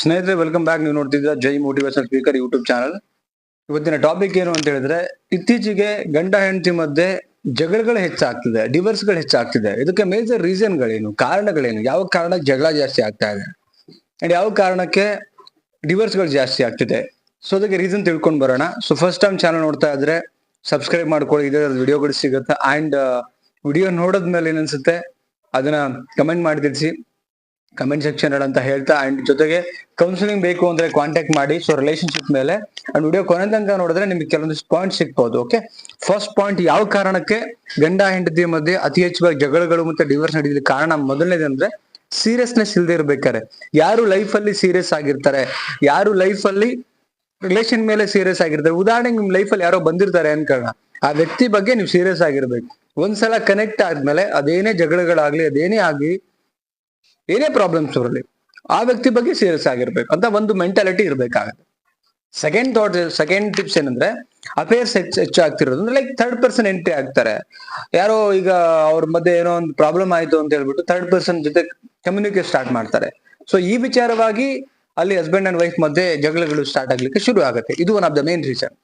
ಸ್ನೇಹಿತರೆ welcome back ನೀವು ನೋಡ್ತಿದ್ದ Jai motivation speaker YouTube channel ಇವತ್ತಿನ ಟಾಪಿಕ್ ಏನು ಅಂತ ಹೇಳಿದ್ರೆ, ಇತ್ತೀಚೆಗೆ ಗಂಡ ಹೆಂಡತಿ ಮಧ್ಯೆ ಜಗಳಗಳು ಹೆಚ್ಚಾಗ್ತಿದೆ ಡಿವರ್ಸ್ಗಳು ಹೆಚ್ಚಾಗ್ತಿದೆ. ಇದಕ್ಕೆ ಮೇಜರ್ ರೀಸನ್ಗಳೇನು ಕಾರಣಗಳೇನು, ಯಾವ ಕಾರಣಕ್ಕೆ ಜಗಳ ಜಾಸ್ತಿ ಆಗ್ತಾ ಇದೆ? ಅಂಡ್ ಯಾವ ಕಾರಣಕ್ಕೆ ಡಿವರ್ಸ್ಗಳು ಜಾಸ್ತಿ ಆಗ್ತಿದೆ? ಸೊ ಅದಕ್ಕೆ ರೀಸನ್ ತಿಳ್ಕೊಂಡು ಬರೋಣ. ಸೊ ಫಸ್ಟ್ ಟೈಮ್ ಚಾನಲ್ ನೋಡ್ತಾ ಇದ್ರೆ ಸಬ್ಸ್ಕ್ರೈಬ್ ಮಾಡ್ಕೊಳ್ಳಿ. ಇದೇ ವಿಡಿಯೋಗಳು ಸಿಗುತ್ತೆ. ಅಂಡ್ ವಿಡಿಯೋ ನೋಡಿದ್ಮೇಲೆ ಏನನ್ಸುತ್ತೆ ಅದನ್ನ ಕಮೆಂಟ್ ಮಾಡಿ ತಿಳಿಸಿ. ಕಮೆಂಟ್ ಸೆಕ್ಷನ್ ಅಂತ ಹೇಳ್ತಾ ಅಂಡ್ ಜೊತೆಗೆ ಕೌನ್ಸಿಲಿಂಗ್ ಬೇಕು ಅಂದ್ರೆ ಕಾಂಟ್ಯಾಕ್ಟ್ ಮಾಡಿ ಸೊ ರಿಲೇಶನ್ಶಿಪ್ ಮೇಲೆ ಅಂಡ್ ವಿಡಿಯೋ ಕೊನೆ ತನಕ ನೋಡಿದ್ರೆ ನಿಮ್ಗೆ ಕೆಲವೊಂದಿಷ್ಟು ಪಾಯಿಂಟ್ ಸಿಗ್ಬೋದು ಓಕೆ ಫಸ್ಟ್ ಪಾಯಿಂಟ್ ಯಾವ ಕಾರಣಕ್ಕೆ ಗಂಡ ಹೆಂಡತಿ ಮಧ್ಯೆ ಅತಿ ಹೆಚ್ಚಾಗಿ ಜಗಳಗಳು ಮತ್ತೆ ಡಿವೋರ್ಸ್ ನಡೆಯಲಿಕ್ಕೆ ಕಾರಣ ಮೊದಲನೇದಂದ್ರೆ ಸೀರಿಯಸ್ನೆಸ್ ಇಲ್ಲದೆ ಇರ್ಬೇಕಾರೆ. ಯಾರು ಲೈಫ್ ಅಲ್ಲಿ ಸೀರಿಯಸ್ ಆಗಿರ್ತಾರೆ? ಯಾರು ಲೈಫ್ ಅಲ್ಲಿ ರಿಲೇಷನ್ ಮೇಲೆ ಸೀರಿಯಸ್ ಆಗಿರ್ತಾರೆ? ಉದಾಹರಣೆಗೆ ನಿಮ್ ಲೈಫ್ ಅಲ್ಲಿ ಯಾರೋ ಬಂದಿರ್ತಾರೆ ಅನ್ಕೋಣ ಆ ವ್ಯಕ್ತಿ ಬಗ್ಗೆ ನೀವು ಸೀರಿಯಸ್ ಆಗಿರ್ಬೇಕು. ಒಂದ್ಸಲ ಕನೆಕ್ಟ್ ಆದ್ಮೇಲೆ ಅದೇನೇ ಜಗಳಗಳಾಗ್ಲಿ, ಅದೇನೇ ಆಗ್ಲಿ ಏನೇ ಪ್ರಾಬ್ಲಮ್ಸ್ ಬರಲಿ, ಆ ವ್ಯಕ್ತಿ ಬಗ್ಗೆ ಸೀರಿಯಸ್ ಆಗಿರ್ಬೇಕು ಅಂತ ಒಂದು ಮೆಂಟಾಲಿಟಿ ಇರಬೇಕಾಗುತ್ತೆ. ಸೆಕೆಂಡ್ ಥಾಟ್ ಸೆಕೆಂಡ್ ಟಿಪ್ಸ್ ಏನಂದ್ರೆ ಅಫೇರ್ಸ್ ಹೆಚ್ಚು ಹೆಚ್ಚಾಗ್ತಿರೋದು ಅಂದ್ರೆ ಲೈಕ್ ಥರ್ಡ್ ಪರ್ಸನ್ ಎಂಟ್ರಿ ಆಗ್ತಾರೆ. ಯಾರೋ ಈಗ ಅವ್ರ ಮಧ್ಯೆ ಏನೋ ಒಂದು ಪ್ರಾಬ್ಲಮ್ ಆಯ್ತು ಅಂತ ಹೇಳ್ಬಿಟ್ಟು ಥರ್ಡ್ ಪರ್ಸನ್ ಜೊತೆ ಕಮ್ಯುನಿಕೇಟ್ ಸ್ಟಾರ್ಟ್ ಮಾಡ್ತಾರೆ. ಸೊ ಈ ವಿಚಾರವಾಗಿ ಅಲ್ಲಿ ಹಸ್ಬೆಂಡ್ ಅಂಡ್ ವೈಫ್ ಮಧ್ಯೆ ಜಗಳಗಳು ಸ್ಟಾರ್ಟ್ ಆಗ್ಲಿಕ್ಕೆ ಶುರು ಆಗುತ್ತೆ. ಇದು one of the main reason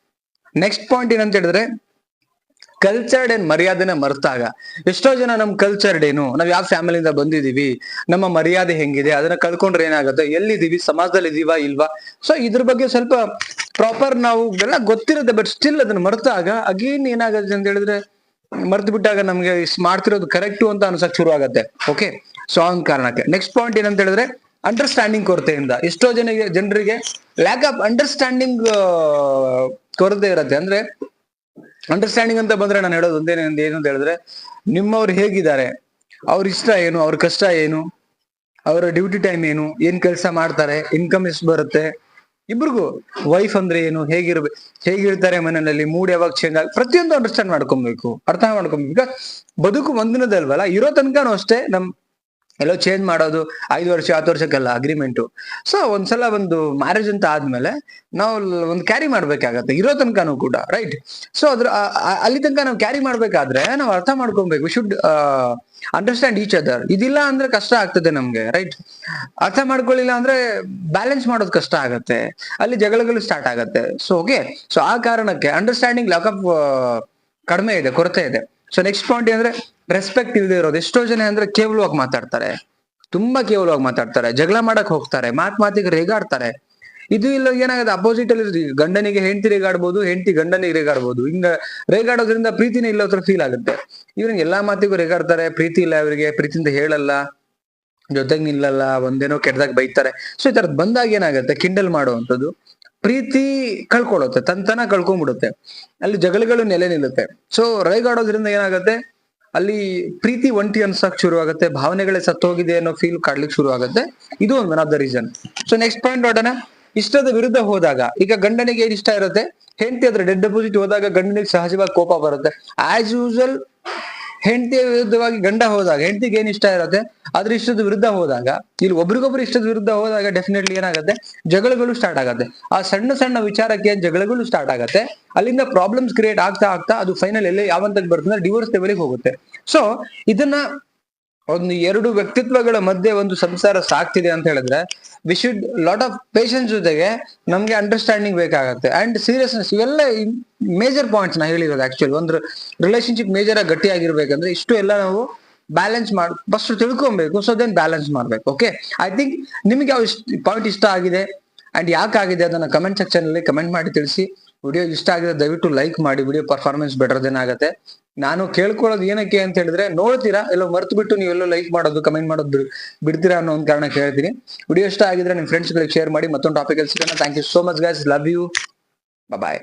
next point ಏನಂತ ಹೇಳಿದ್ರೆ ಕಲ್ಚರ್ಡ್ ಏನ್ ಮರ್ಯಾದೆನ ಮರ್ತಾಗ. ಎಷ್ಟೋ ಜನ ನಮ್ ಕಲ್ಚರ್ಡ್ ಏನು, ನಾವ್ ಯಾವ ಫ್ಯಾಮಿಲಿಯಿಂದ ಬಂದಿದೀವಿ, ನಮ್ಮ ಮರ್ಯಾದೆ ಹೆಂಗಿದೆ, ಅದನ್ನ ಕಳ್ಕೊಂಡ್ರೆ ಏನಾಗುತ್ತೆ, ಎಲ್ಲಿದೀವಿ, ಸಮಾಜದಲ್ಲಿ ಇದೀವಾ, ಇಲ್ವಾ? ಸೊ ಇದ್ರ ಬಗ್ಗೆ ಸ್ವಲ್ಪ ಪ್ರಾಪರ್ ನಾವು ಎಲ್ಲ ಗೊತ್ತಿರುತ್ತೆ ಬಟ್ ಸ್ಟಿಲ್ ಅದನ್ನ ಮರ್ತಾಗ ಅಗೇನ್ ಏನಾಗುತ್ತೆ ಅಂತ ಹೇಳಿದ್ರೆ ಮರ್ತು ಬಿಟ್ಟಾಗ ನಮ್ಗೆ ಮಾಡ್ತಿರೋದು ಕರೆಕ್ಟು ಅಂತ ಅನ್ಸಕ್ ಶುರು ಆಗತ್ತೆ. ಓಕೆ ಸೊ ಆ ಕಾರಣಕ್ಕೆ. ನೆಕ್ಸ್ಟ್ ಪಾಯಿಂಟ್ ಏನಂತ ಹೇಳಿದ್ರೆ ಅಂಡರ್ಸ್ಟ್ಯಾಂಡಿಂಗ್ ಕೊರತೆಯಿಂದ. ಎಷ್ಟೋ ಜನ ಜನರಿಗೆ ಲ್ಯಾಕ್ ಆಫ್ ಅಂಡರ್ಸ್ಟ್ಯಾಂಡಿಂಗ್ ಕೊರತೆ ಇರತ್ತೆ. ಅಂದ್ರೆ ಅಂಡರ್ಸ್ಟ್ಯಾಂಡಿಂಗ್ ಅಂತ ಬಂದ್ರೆ ನಾನು ಹೇಳೋದು ಒಂದೇ ಏನು ಅಂತ ಹೇಳಿದ್ರೆ, ನಿಮ್ಮವ್ರು ಹೇಗಿದ್ದಾರೆ? ಅವ್ರ ಇಷ್ಟ ಏನು? ಅವ್ರ ಕಷ್ಟ ಏನು? ಅವರ ಡ್ಯೂಟಿ ಟೈಮ್ ಏನು? ಏನ್ ಕೆಲಸ ಮಾಡ್ತಾರೆ? ಇನ್ಕಮ್ ಎಷ್ಟು ಬರುತ್ತೆ? ಇಬ್ರಿಗೂ ವೈಫ್ ಅಂದ್ರೆ ಏನು? ಹೇಗಿರ್ಬೇಕು ಹೇಗಿರ್ತಾರೆ ಮನೆಯಲ್ಲಿ? ಮೂಡ್ ಯಾವಾಗ ಚೇಂಜ್ ಆಗ, ಪ್ರತಿಯೊಂದು ಅಂಡರ್ಸ್ಟ್ಯಾಂಡ್ ಮಾಡ್ಕೊಬೇಕು. ಅರ್ಥ ಮಾಡ್ಕೊಬೇಕು. ಬದುಕು ಒಂದಿನದಲ್ವಲ್ಲ, ಇರೋ ತನಕನೂ ಅಷ್ಟೇ ನಮ್ ಎಲ್ಲೋ ಚೇಂಜ್ ಮಾಡೋದು ಐದು ವರ್ಷ, ಹತ್ತು ವರ್ಷಕ್ಕೆಲ್ಲ ಅಗ್ರಿಮೆಂಟು ಸೊ ಒಂದ್ಸಲ ಒಂದು ಮ್ಯಾರೇಜ್ ಅಂತ ಆದ್ಮೇಲೆ ನಾವು ಒಂದು ಕ್ಯಾರಿ ಮಾಡ್ಬೇಕಾಗತ್ತೆ. ಇರೋ ತನಕನೂ ಕೂಡ ರೈಟ್ ಸೊ ಅದ್ರ ಅಲ್ಲಿ ತನಕ ನಾವು ಕ್ಯಾರಿ ಮಾಡ್ಬೇಕಾದ್ರೆ ನಾವು ಅರ್ಥ ಮಾಡ್ಕೊಬೇಕು. ಶುಡ್ ಅಂಡರ್ಸ್ಟ್ಯಾಂಡ್ ಈಚ್ ಅದರ್ ಇದಿಲ್ಲ ಅಂದ್ರೆ ಕಷ್ಟ ಆಗ್ತದೆ ನಮ್ಗೆ ರೈಟ್ ಅರ್ಥ ಮಾಡ್ಕೊಳ್ಳಿಲ್ಲ ಅಂದ್ರೆ ಬ್ಯಾಲೆನ್ಸ್ ಮಾಡೋದು ಕಷ್ಟ ಆಗತ್ತೆ. ಅಲ್ಲಿ ಜಗಳಗಳು ಸ್ಟಾರ್ಟ್ ಆಗತ್ತೆ. ಸೊ ಓಕೆ ಸೊ ಆ ಕಾರಣಕ್ಕೆ ಅಂಡರ್ಸ್ಟ್ಯಾಂಡಿಂಗ್ ಲಾಕ್ ಆಫ್ ಕಡಿಮೆ ಇದೆ, ಕೊರತೆ ಇದೆ. ಸೊ ನೆಕ್ಸ್ಟ್ ಪಾಯಿಂಟ್ ಏನಂದ್ರೆ ರೆಸ್ಪೆಕ್ಟ್ ಇಲ್ಲದೆ ಇರೋದು. ಎಷ್ಟೋ ಜನ ಅಂದ್ರೆ ಕೇವಲವಾಗಿ ಮಾತಾಡ್ತಾರೆ. ತುಂಬಾ ಕೇವಲವಾಗಿ ಮಾತಾಡ್ತಾರೆ. ಜಗಳ ಮಾಡಕ್ ಹೋಗ್ತಾರೆ. ಮಾತ್ ಮಾತಿಗೆ ರೇಗಾಡ್ತಾರೆ. ಇದು ಇಲ್ಲ, ಏನಾಗುತ್ತೆ? ಅಪೋಸಿಟ್ ಅಲ್ಲಿ. ಗಂಡನಿಗೆ ಹೆಂಡತಿ ರೇಗಾಡ್ಬೋದು, ಹೆಂಡತಿ ಗಂಡನಿಗೆ ರೇಗಾಡ್ಬೋದು. ಹಿಂಗ ರೇಗಾಡೋದ್ರಿಂದ ಪ್ರೀತಿನೇ ಇಲ್ಲ ಹತ್ರ ಫೀಲ್ ಆಗುತ್ತೆ. ಇವ್ರಿಗೆ ಎಲ್ಲಾ ಮಾತಿಗೂ ರೇಗಾಡ್ತಾರೆ. ಪ್ರೀತಿ ಇಲ್ಲ ಅವರಿಗೆ, ಪ್ರೀತಿಯಿಂದ ಹೇಳಲ್ಲ. ಜೊತೆಗೆ ನಿಲ್ಲಲ್ಲ, ಒಂದೇನೋ ಕೆಟ್ಟದಾಗ ಬೈತಾರೆ. ಸೊ ಈ ತರದ್ ಬಂದಾಗ ಏನಾಗುತ್ತೆ? ಕಿಂಡಲ್ ಮಾಡುವಂಥದ್ದು. ಪ್ರೀತಿ ಕಳ್ಕೊಳ್ಳುತ್ತೆ ತಂತನ ಕಳ್ಕೊಂಡ್ಬಿಡುತ್ತೆ. ಅಲ್ಲಿ ಜಗಳಗಳು ನೆಲೆ ನಿಲ್ಲುತ್ತೆ. ಸೊ ರೈಗಾಡೋದ್ರಿಂದ ಏನಾಗುತ್ತೆ? ಅಲ್ಲಿ ಪ್ರೀತಿ ಒಂಟಿ ಅನ್ಸಕ್ ಶುರು ಆಗುತ್ತೆ ಭಾವನೆಗಳೇ ಸತ್ತೋಗಿದೆ ಅನ್ನೋ ಫೀಲ್ ಕಾಡ್ಲಿಕ್ಕೆ ಶುರು ಆಗುತ್ತೆ ಇದು ಒಂದು of the reason so next point ನೋಡೋಣ. ಇಷ್ಟದ ವಿರುದ್ಧ ಹೋದಾಗ, ಈಗ ಗಂಡನಿಗೆ ಏನ್ ಇಷ್ಟ ಇರುತ್ತೆ, ಹೆಂಡತಿ ಅದ್ರ ಡೆಡ್ ಡೆಪಾಸಿಟ್ ಹೋದಾಗ ಗಂಡನಿಗೆ ಸಹಜವಾಗಿ ಕೋಪ ಬರುತ್ತೆ. ಆಸ್ ಯೂಶಲ್ ಹೆಂಡತಿಯ ವಿರುದ್ಧವಾಗಿ ಗಂಡ ಹೋದಾಗ, ಹೆಂಡತಿಗೆ ಏನ್ ಇಷ್ಟ ಇರುತ್ತೆ? ಅದ್ರ ಇಷ್ಟದ ವಿರುದ್ಧ ಹೋದಾಗ, ಇಲ್ಲಿ ಒಬ್ರಿಗೊಬ್ರು ಇಷ್ಟದ ವಿರುದ್ಧ ಹೋದಾಗ ಡೆಫಿನೆಟ್ಲಿ ಏನಾಗುತ್ತೆ? ಜಗಳಗಳು ಸ್ಟಾರ್ಟ್ ಆಗುತ್ತೆ. ಆ ಸಣ್ಣ ಸಣ್ಣ ವಿಚಾರಕ್ಕೆ ಜಗಳಗಳು ಸ್ಟಾರ್ಟ್ ಆಗುತ್ತೆ. ಅಲ್ಲಿಂದ ಪ್ರಾಬ್ಲಮ್ಸ್ ಕ್ರಿಯೇಟ್ ಆಗ್ತಾ ಆಗ್ತಾ ಅದು ಫೈನಲ್ ಎಲ್ಲಿ ಯಾವಂತಕ್ಕೆ ಬರ್ತದೆ? ಡಿವೋರ್ಸ್ ಲೆವೆಲ್ಗೆ ಹೋಗುತ್ತೆ. ಸೊ ಇದನ್ನ ಒಂದು ಎರಡು ವ್ಯಕ್ತಿತ್ವಗಳ ಮಧ್ಯೆ ಒಂದು ಸಂಸಾರ ಸಾಕ್ತಿದೆ ಅಂತ ಹೇಳಿದ್ರೆ we should lot of patience ಜೊತೆಗೆ ನಮ್ಗೆ ಅಂಡರ್ಸ್ಟ್ಯಾಂಡಿಂಗ್ ಬೇಕಾಗತ್ತೆ. ಅಂಡ್ ಸೀರಿಯಸ್ನೆಸ್ ಇವೆಲ್ಲ ಮೇಜರ್ ಪಾಯಿಂಟ್ಸ್ ನಾ ಹೇಳಿರೋದು ಆಕ್ಚುಲಿ ಒಂದು ರಿಲೇಶನ್ಶಿಪ್ ಮೇಜರ್ ಆಗಿ ಗಟ್ಟಿ ಆಗಿರ್ಬೇಕಂದ್ರೆ ಇಷ್ಟು ಎಲ್ಲ ನಾವು ಬ್ಯಾಲೆನ್ಸ್ ಮಾಡ್ ಫಸ್ಟ್ ತಿಳ್ಕೊಬೇಕು ಸೊ ದೆನ್ ಬ್ಯಾಲೆನ್ಸ್ ಮಾಡ್ಬೇಕು ಓಕೆ ಐ ಥಿಂಕ್ ನಿಮ್ಗೆ ಯಾವ ಪಾಯಿಂಟ್ ಇಷ್ಟ ಆಗಿದೆ? ಅಂಡ್ ಯಾಕಾಗಿದೆ ಅದನ್ನ ಕಮೆಂಟ್ ಸೆಕ್ಷನ್ ಅಲ್ಲಿ ಕಮೆಂಟ್ ಮಾಡಿ ತಿಳಿಸಿ. ವಿಡಿಯೋ ಇಷ್ಟ ಆಗಿದೆ, ದಯವಿಟ್ಟು ಲೈಕ್ ಮಾಡಿ. ವಿಡಿಯೋ ಪರ್ಫಾರ್ಮೆನ್ಸ್ ಬೆಟರ್ ದೆನ್ ಆಗುತ್ತೆ. ನಾನು ಕೇಳ್ಕೊಳ್ಳೋದು ಏನಕ್ಕೆ ಅಂತ ಹೇಳಿದ್ರೆ, ನೋಡ್ತೀರಾ? ಎಲ್ಲೋ ಮರ್ತು ಬಿಟ್ಟು ನೀವೆಲ್ಲೋ ಲೈಕ್ ಮಾಡೋದು ಕಮೆಂಟ್ ಮಾಡೋದು ಬಿಡ್ತೀರಾ ಅನ್ನೋ ಒಂದು ಕಾರಣ ಹೇಳ್ತೀನಿ. ವಿಡಿಯೋ ಇಷ್ಟ ಆಗಿದ್ರೆ ನಿಮ್ಮ ಫ್ರೆಂಡ್ಸ್ಗಳಿಗೆ ಶೇರ್ ಮಾಡಿ. ಮತ್ತೊಂದು ಟಾಪಿಕ್ ಸಿಗೋಣ. Thank you so much guys love you bye